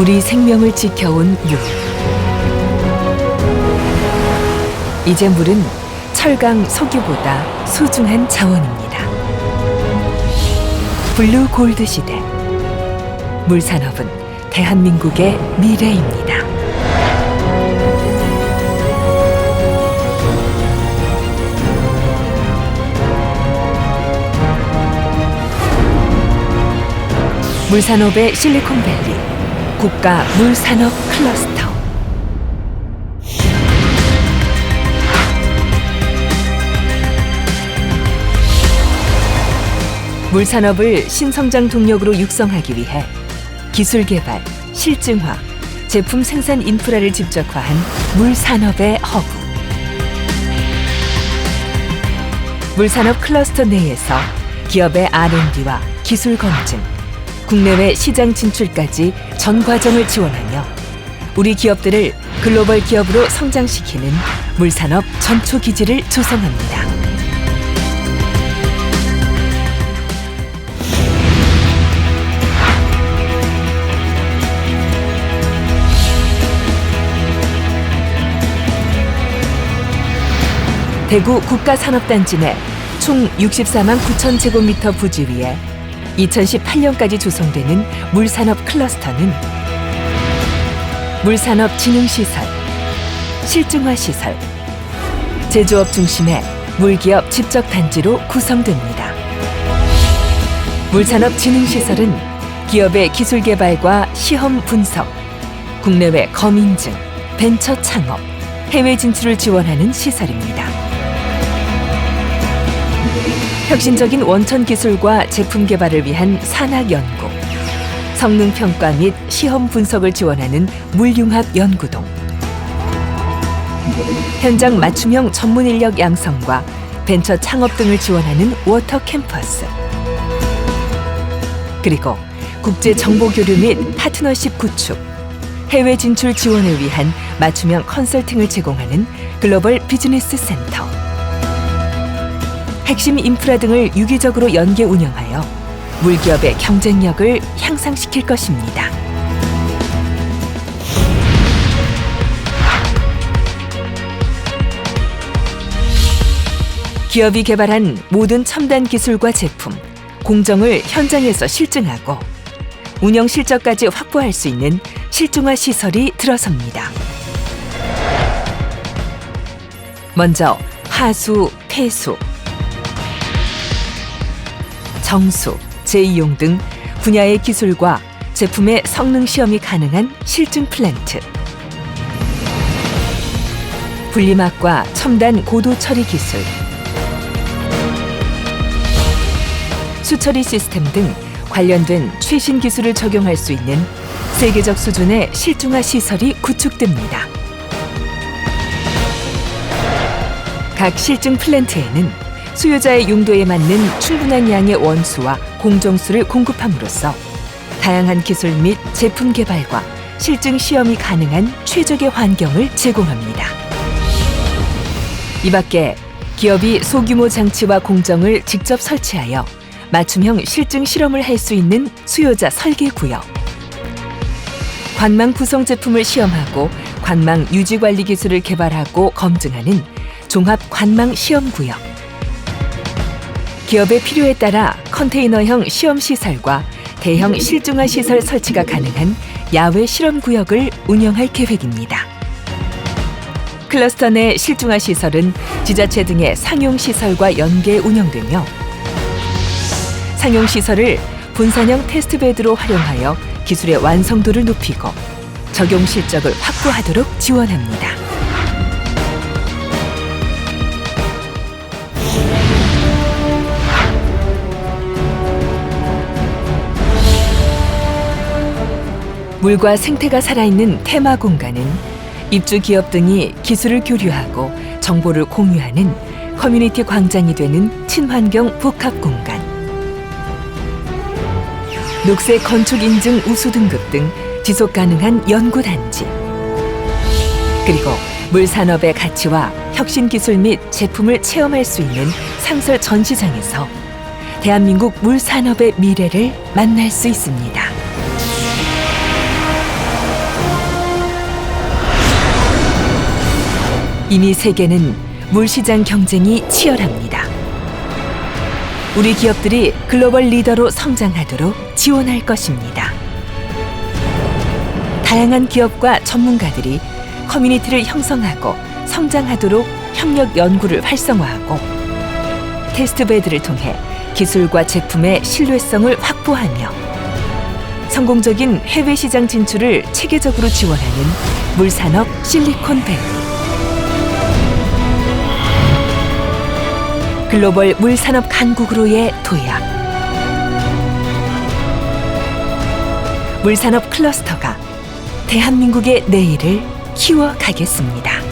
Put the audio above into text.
우리 생명을 지켜온 물. 이제 물은 철강 석유보다 소중한 자원입니다. 블루 골드 시대. 물 산업은 대한민국의 미래입니다. 물산업의 실리콘밸리 국가 물산업 클러스터. 물산업을 신성장 동력으로 육성하기 위해 기술 개발, 실증화, 제품 생산 인프라를 집적화한 물산업의 허브. 물산업 클러스터 내에서 기업의 R&D와 기술 검증, 국내외 시장 진출까지 전 과정을 지원하며 우리 기업들을 글로벌 기업으로 성장시키는 물산업 전초 기지를 조성합니다. 대구 국가산업단지 내 총 64만 9천 제곱미터 부지 위에 2018년까지 조성되는 물산업 클러스터는 물산업 진흥시설, 실증화시설, 제조업 중심의 물기업 집적 단지로 구성됩니다. 물산업 진흥시설은 기업의 기술 개발과 시험 분석, 국내외 검인증, 벤처 창업, 해외 진출을 지원하는 시설입니다. 혁신적인 원천 기술과 제품 개발을 위한 산학 연구, 성능 평가 및 시험 분석을 지원하는 물융합 연구동, 현장 맞춤형 전문 인력 양성과 벤처 창업 등을 지원하는 워터 캠퍼스, 그리고 국제 정보 교류 및 파트너십 구축, 해외 진출 지원을 위한 맞춤형 컨설팅을 제공하는 글로벌 비즈니스 센터. 핵심 인프라 등을 유기적으로 연계 운영하여 물기업의 경쟁력을 향상시킬 것입니다. 기업이 개발한 모든 첨단 기술과 제품, 공정을 현장에서 실증하고 운영 실적까지 확보할 수 있는 실증화 시설이 들어섭니다. 먼저 하수, 폐수, 정수, 재이용 등 분야의 기술과 제품의 성능 시험이 가능한 실증 플랜트. 분리막과 첨단 고도 처리 기술. 수처리 시스템 등 관련된 최신 기술을 적용할 수 있는 세계적 수준의 실중화 시설이 구축됩니다. 각 실증 플랜트에는 수요자의 용도에 맞는 충분한 양의 원수와 공정수를 공급함으로써 다양한 기술 및 제품 개발과 실증 시험이 가능한 최적의 환경을 제공합니다. 이 밖에 기업이 소규모 장치와 공정을 직접 설치하여 맞춤형 실증 실험을 할 수 있는 수요자 설계 구역, 관망 구성 제품을 시험하고 관망 유지 관리 기술을 개발하고 검증하는 종합 관망 시험 구역, 기업의 필요에 따라 컨테이너형 시험 시설과 대형 실증화 시설 설치가 가능한 야외 실험 구역을 운영할 계획입니다. 클러스터 내 실증화 시설은 지자체 등의 상용 시설과 연계 운영되며 상용 시설을 분산형 테스트베드로 활용하여 기술의 완성도를 높이고 적용 실적을 확보하도록 지원합니다. 물과 생태가 살아있는 테마 공간은 입주 기업 등이 기술을 교류하고 정보를 공유하는 커뮤니티 광장이 되는 친환경 복합 공간. 녹색 건축 인증 우수 등급 등 지속 가능한 연구 단지. 그리고 물 산업의 가치와 혁신 기술 및 제품을 체험할 수 있는 상설 전시장에서 대한민국 물 산업의 미래를 만날 수 있습니다. 이미 세계는 물시장 경쟁이 치열합니다. 우리 기업들이 글로벌 리더로 성장하도록 지원할 것입니다. 다양한 기업과 전문가들이 커뮤니티를 형성하고 성장하도록 협력 연구를 활성화하고 테스트베드를 통해 기술과 제품의 신뢰성을 확보하며 성공적인 해외 시장 진출을 체계적으로 지원하는 물산업 실리콘밸리 글로벌 물산업 강국으로의 도약 물산업 클러스터가 대한민국의 내일을 키워가겠습니다.